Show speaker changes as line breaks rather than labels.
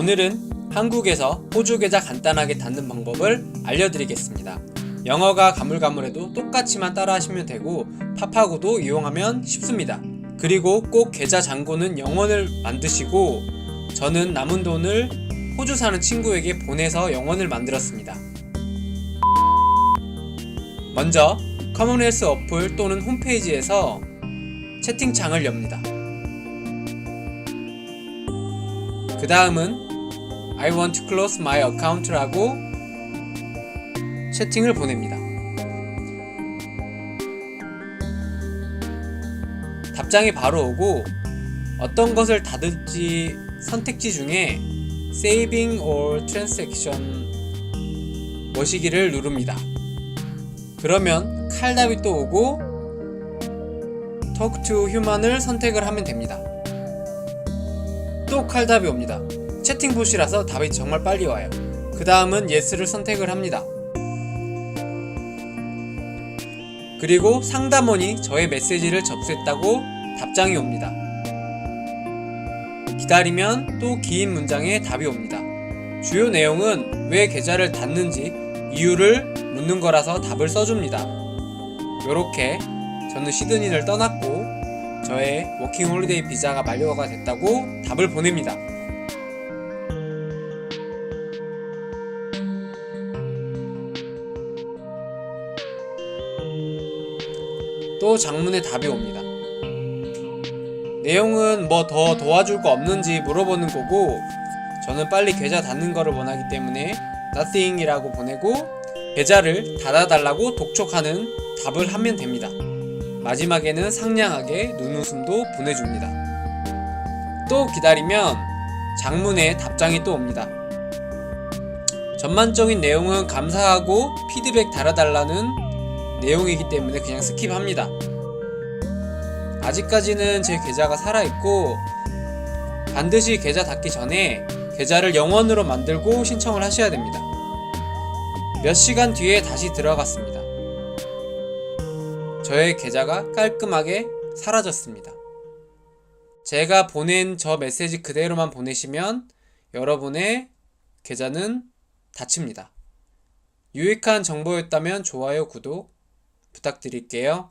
오늘은 한국에서 호주 계좌 간단하게 닫는 방법을 알려드리겠습니다. 영어가 가물가물해도 똑같이만 따라하시면 되고 팝하고도 이용하면 쉽습니다. 그리고 꼭 계좌 잔고는 영원을 만드시고 저는 남은 돈을 호주 사는 친구에게 보내서 영원을 만들었습니다. 먼저 커먼웰스 어플 또는 홈페이지에서 채팅창을 엽니다. 그 다음은 I want to close my account라고 채팅을 보냅니다. 답장이 바로 오고 어떤 것을 닫을지 선택지 중에 Saving or Transaction 머시기를 누릅니다. 그러면 칼답이 또 오고 Talk to Human을 선택을 하면 됩니다. 또 칼답이 옵니다. 채팅 봇이라서 답이 정말 빨리 와요. 그 다음은 Yes를 선택을 합니다. 그리고 상담원이 저의 메시지를 접수했다고 답장이 옵니다. 기다리면 또 긴 문장에 답이 옵니다. 주요 내용은 왜 계좌를 닫는지 이유를 묻는 거라서 답을 써줍니다. 요렇게 저는 시드니를 떠났고 저의 워킹 홀리데이 비자가 만료가 됐다고 답을 보냅니다. 또 장문의 답이 옵니다. 내용은 뭐 더 도와줄 거 없는지 물어보는 거고 저는 빨리 계좌 닫는 거를 원하기 때문에 nothing이라고 보내고 계좌를 닫아달라고 독촉하는 답을 하면 됩니다. 마지막에는 상냥하게 눈웃음도 보내줍니다. 또 기다리면 장문의 답장이 또 옵니다. 전반적인 내용은 감사하고 피드백 달아달라는 내용이기 때문에 그냥 스킵합니다. 아직까지는 제 계좌가 살아있고 반드시 계좌 닫기 전에 계좌를 영원으로 만들고 신청을 하셔야 됩니다. 몇 시간 뒤에 다시 들어갔습니다. 저의 계좌가 깔끔하게 사라졌습니다. 제가 보낸 저 메시지 그대로만 보내시면 여러분의 계좌는 닫힙니다. 유익한 정보였다면 좋아요, 구독 부탁드릴게요.